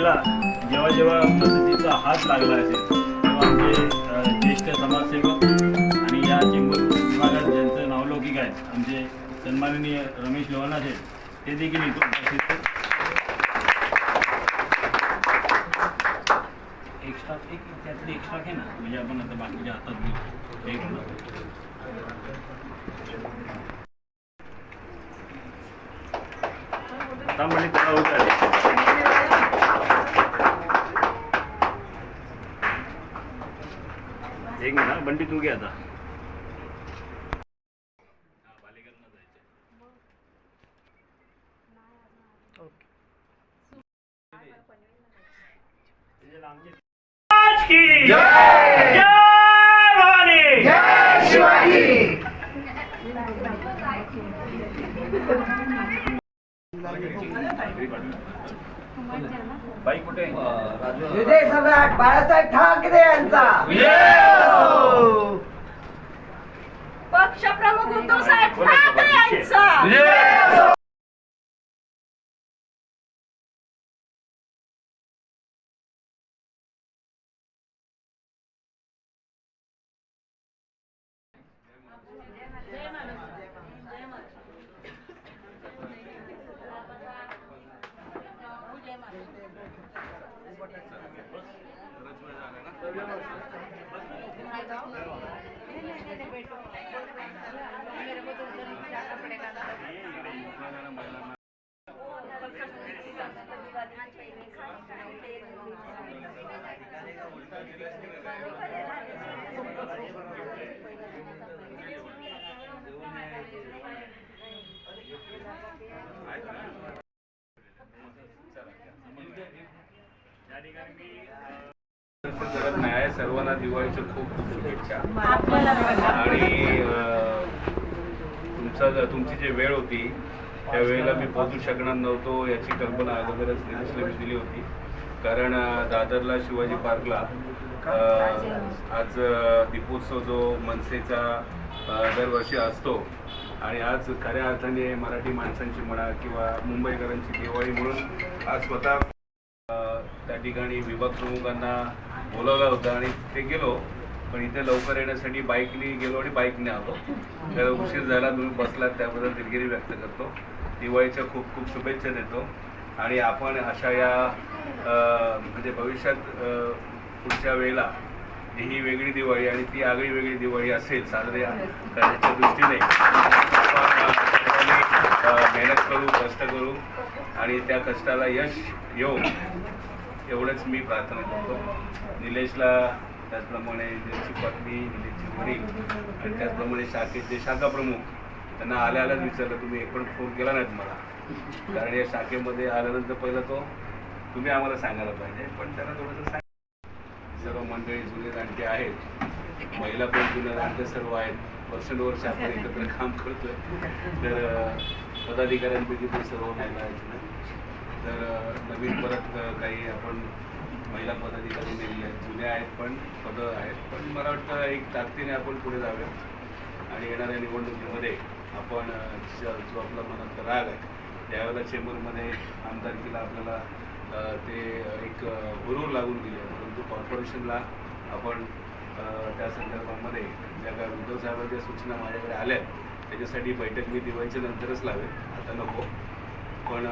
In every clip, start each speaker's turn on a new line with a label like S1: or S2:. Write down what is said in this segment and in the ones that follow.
S1: शाखेला जेव्हा जेव्हा मदतीचा हात लागला असेल तेव्हा आमचे ज्येष्ठ समाजसेवक आणि या चेंबर विभागात ज्यांचं नावलौकिक आहे आमचे सन्माननीय रमेश लोहाना साहेब ते देखील इथं उपस्थित आहेत. एक्स्ट्रा एक त्यातली एक्स्ट्रा घे ना. म्हणजे आपण आता बाकीच्या हातात घेऊ. एक मिनिट. आता म्हणजे त्याला होत आहे. एक मिनिट बंटी तू घे आता आज की जय भवानी बाई कुठे आहे?
S2: विजय सम्राट बाळासाहेब ठाकरे यांचा.
S3: पक्षप्रमुख उद्धव साहेब ठाकरे यांचा.
S1: त्या ठिकाणी मी
S4: करत नाही सर्वांना दिवाळीच्या खूप खूप शुभेच्छा. आणि तुमचा ज- तुमची जी वेळ होती त्या वेळेला मी पोहोचू शकणार नव्हतो याची कल्पना अगोदरच निलेशला मी दिली होती. कारण दादरला शिवाजी पार्कला आज दीपोत्सव जो मनसेचा दरवर्षी असतो. आणि आज खऱ्या अर्थाने मराठी माणसांची म्हणा किंवा मुंबईकरांची दिवाळी म्हणून आज स्वतः त्या ठिकाणी विभाग प्रमुखांना बोलावला होता आणि ते गेलो पण इथे लवकर येण्यासाठी बाईकने गेलो आणि बाईकने आलो. त्याला उशीर झाला तुम्ही बसलात त्याबद्दल दिलगिरी व्यक्त करतो. दिवाळीच्या खूप खूप शुभेच्छा देतो. आणि आपण अशा या म्हणजे भविष्यात पुढच्या वेळेला ही वेगळी दिवाळी आणि ती आगळी वेगळी दिवाळी असेल साजरी करण्याच्या दृष्टीने मेहनत करू कष्ट करू आणि त्या कष्टाला यश येऊ एवढंच मी प्रार्थना करतो. निलेशला त्याचप्रमाणे निलेशची पत्नी निलेशचे वडील आणि त्याचप्रमाणे शाखेचे शाखा प्रमुख त्यांना आल्या आल्याच विचारलं तुम्ही एक पण फोन केला नाहीत मला. कारण या शाखेमध्ये आल्यानंतर पहिलं तो तुम्ही आम्हाला सांगायला पाहिजे. पण त्यांना थोडंसं सांग सर्व मंडळी जुने रांटे आहेत. महिला पण जुन्या रांटे सर्व आहेत. वर्षानुवर्ष आपण एकत्र काम करतोय. तर पदाधिकाऱ्यांपैकी ते सर्व महिला आहेत ना? तर नवीन परत काही आपण महिला पदाधिकारी नेमले आहेत. जुन्या आहेत पण पदं आहेत. पण मला वाटतं एक ताकदीने आपण पुढे जाऊया. आणि येणाऱ्या निवडणुकीमध्ये आपण जो आपला मनात राग आहे त्यावेळेला चेंबरमध्ये आमदारकीला आपल्याला ते एक अं, हुरूर लागून गेले परंतु कॉर्पोरेशनला आपण त्या संदर्भामध्ये ज्या काय उद्धव साहेबांच्या सूचना माझ्याकडे आल्या आहेत, त्याच्यासाठी बैठक मी दिवाळीच्या नंतरच लावेल आता नको. पण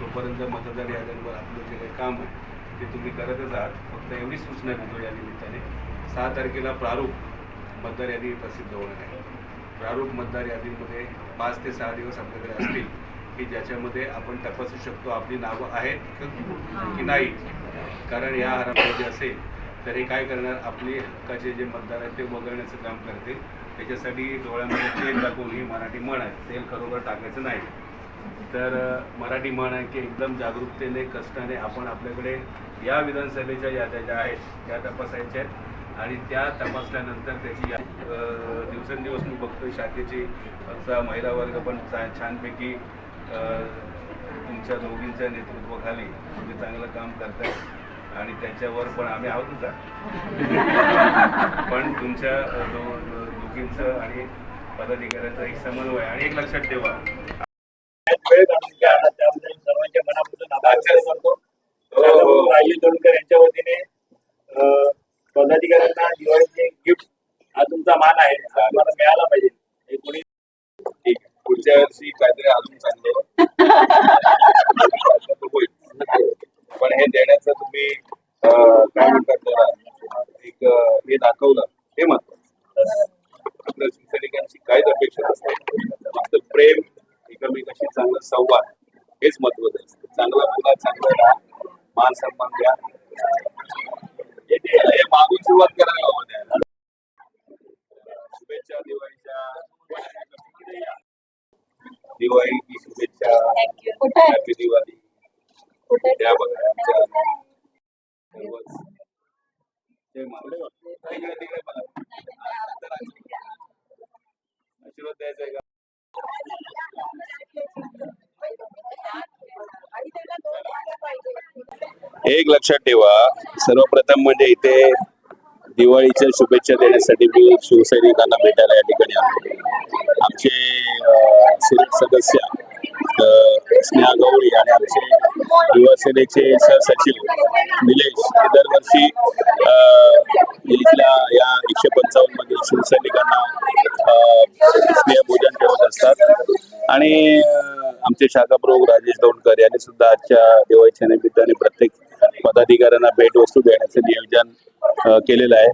S4: तोपर्यंत मतदार याद्यांवर आपलं जे काही काम आहे ते तुम्ही करतच आहात. फक्त एवढी सूचना देतो या निमित्ताने. सहा तारखेला प्रारूप मतदार यादी प्रसिद्ध होणार आहे. प्रारूप मतदार यादीमध्ये पाच ते सहा दिवस आपल्याकडे असतील की ज्याच्यामध्ये आपण तपासू शकतो आपली नावं आहेत की नाही. कारण या हरामध्ये असेल तर हे काय करणार? आपली हक्काचे जे मतदार आहेत ते वगळण्याचं काम करते त्याच्यासाठी डोळ्यामध्ये तेल टाकून ही मराठी म्हण आहे. तेल खरोखर टाकायचं नाही. तर मराठी म्हण आहे की एकदम जागरूकतेने कष्टाने आपण आपल्याकडे या विधानसभेच्या याद्या ज्या आहेत त्या तपासायच्या आहेत. आणि त्या तपासल्यानंतर त्याची या दिवसेंदिवस मी बघतोय शाखेची आमचा महिला वर्ग पण छा- छानपैकी तुमच्या दोघींच्या नेतृत्वाखाली तुम्ही चांगलं काम करताय आणि त्याच्यावर पण आम्ही आहोत का पण तुमच्या दो- दोघींचं आणि पदाधिकाऱ्यांचा एक समन्वय. आणि एक लक्षात ठेवा
S1: हेच महत्त्व चांगला मुलगा चांगला राहा
S4: मान सन्मान द्या. हे मागून सुरुवात करायला हवं द्यायला शुभेच्छा दिवाळीच्या. दिवाळीची शुभेच्छा. हॅपी दिवाळी द्या बघा सर्वच आशीर्वाद द्यायचा आहे का? एक लक्षात ठेवा सर्वप्रथम म्हणजे इथे दिवाळीच्या शुभेच्छा देण्यासाठी मी शिवसैनिकांना भेटायला या ठिकाणी आलो. आमचे सदस्य स्नेहा गवळी आणि आमचे युवासेनेचे सहसचिव निलेश हे दरवर्षी इथल्या या एकशे पंचावन्न मधील शिवसैनिकांना अं, स्नेहभोजन ठेवत असतात. आणि आमचे शाखा प्रमुख राजेश दौंडकर यांनी सुद्धा आजच्या दिवाळीच्या निमित्ताने प्रत्येक पदाधिकाऱ्यांना भेटवस्तू देण्याचं नियोजन केलेलं आहे.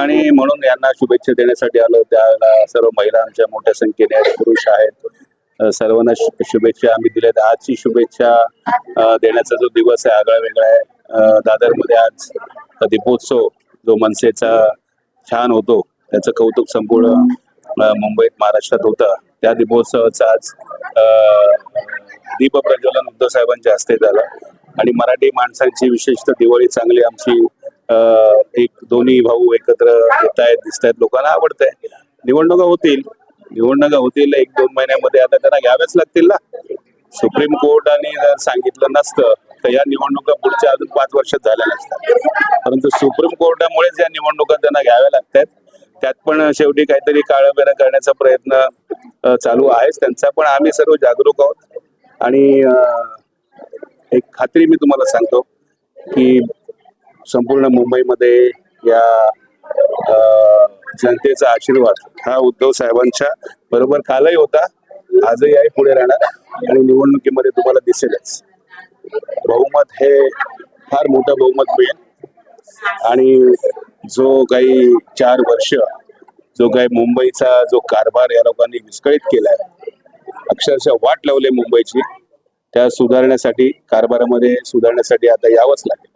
S4: आणि म्हणून यांना शुभेच्छा देण्यासाठी आलो त्याला सर्व महिला आमच्या मोठ्या संख्येने आहेत पुरुष आहेत. सर्वांना शुभेच्छा आम्ही दिल्यात आजची शुभेच्छा देण्याचा जो दिवस आहे आगळा वेगळा आहे दादरमध्ये आज दीपोत्सव जो मनसेचा छान होतो. त्याचं कौतुक संपूर्ण मुंबईत महाराष्ट्रात होतं. त्या दीपोत्सवाचं आज दीपप्रज्वलन दीप प्रज्वलन उद्धव साहेबांच्या हस्ते झालं. आणि मराठी माणसांची विशेषतः दिवाळी चांगली आमची एक दोन्ही भाऊ एकत्र येत आहेत दिसत आहेत लोकांना आवडत आहे निवडणुका होतील. निवडणुका होतील एक दोन महिन्यामध्ये. आता त्यांना घ्याव्याच लागतील ना? सुप्रीम कोर्टाने जर सांगितलं नसतं तर या निवडणुका पुढच्या अजून पाच वर्षात झाल्या नसतात. परंतु सुप्रीम कोर्टामुळेच या निवडणुका त्यांना घ्याव्या लागतात त्यात पण शेवटी काहीतरी काळं करण्याचा प्रयत्न चालू आहेच. त्यांचा पण आम्ही सर्व जागरूक आहोत. आणि एक खात्री मी तुम्हाला सांगतो की संपूर्ण मुंबईमध्ये या जनतेचा आशीर्वाद हा उद्धव साहेबांच्या बरोबर कालही होता आजही आहे पुढे राहणार आणि निवडणुकीमध्ये तुम्हाला दिसेलच. बहुमत हे फार मोठं बहुमत मिळेल. आणि जो काही चार वर्ष जो काही मुंबईचा जो कारभार या लोकांनी विस्कळीत केलाय अक्षरशः वाट लावली मुंबईची. त्या सुधारण्यासाठी कारभारामध्ये सुधारण्यासाठी आता यावंच लागेल.